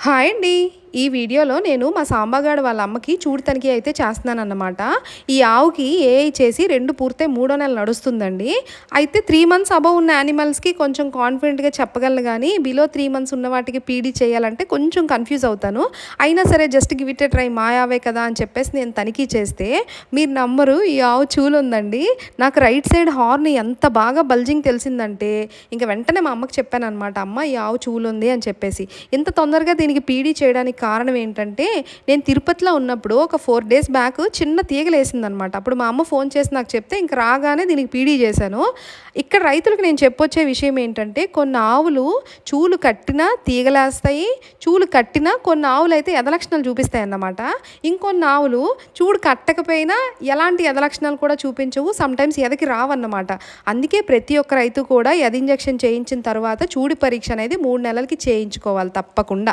Hi అండి ఈ వీడియోలో నేను మా సాంబగాడు వాళ్ళ అమ్మకి చూడు తనిఖీ అయితే చేస్తున్నానన్నమాట. ఈ ఆవుకి ఏఐ చేసి రెండు పూర్తే మూడో నెల నడుస్తుందండి. అయితే త్రీ మంత్స్ అబవ్ ఉన్న యానిమల్స్కి కొంచెం కాన్ఫిడెంట్గా చెప్పగలను కానీ బిలో త్రీ మంత్స్ ఉన్న వాటికి పీడీ చేయాలంటే కొంచెం కన్ఫ్యూజ్ అవుతాను. అయినా సరే జస్ట్ గివ్ ఇట్ ట్రై మా ఆవే కదా అని చెప్పేసి నేను తనిఖీ చేస్తే మీరు నమ్మరు ఈ ఆవు చూలు ఉందండి నాకు రైట్ సైడ్ హార్న్ ఎంత బాగా బల్జింగ్ తెలిసిందంటే ఇంకా వెంటనే మా అమ్మకి చెప్పాను అనమాట అమ్మ ఈ ఆవు చూలు ఉంది అని చెప్పేసి. ఇంత తొందరగా దీనికి పీడీ చేయడానికి కారణం ఏంటంటే నేను తిరుపతిలో ఉన్నప్పుడు ఒక ఫోర్ డేస్ బ్యాక్ చిన్న తీగలేసింది అనమాట అప్పుడు మా అమ్మ ఫోన్ చేసి నాకు చెప్తే ఇంక రాగానే దీనికి పీడీ చేశాను. ఇక్కడ రైతులకు నేను చెప్పొచ్చే విషయం ఏంటంటే కొన్ని ఆవులు చూలు కట్టినా తీగలేస్తాయి చూలు కట్టినా కొన్ని ఆవులు అయితే ఎదలక్షణాలు చూపిస్తాయి అన్నమాట ఇంకొన్ని ఆవులు చూడు కట్టకపోయినా ఎలాంటి ఎదలక్షణాలు కూడా చూపించవు సమ్టైమ్స్ ఎదకి రావన్నమాట. అందుకే ప్రతి ఒక్క రైతు కూడా ఎద ఇంజెక్షన్ చేయించిన తర్వాత చూడి పరీక్ష అనేది మూడు నెలలకి చేయించుకోవాలి తప్పకుండా.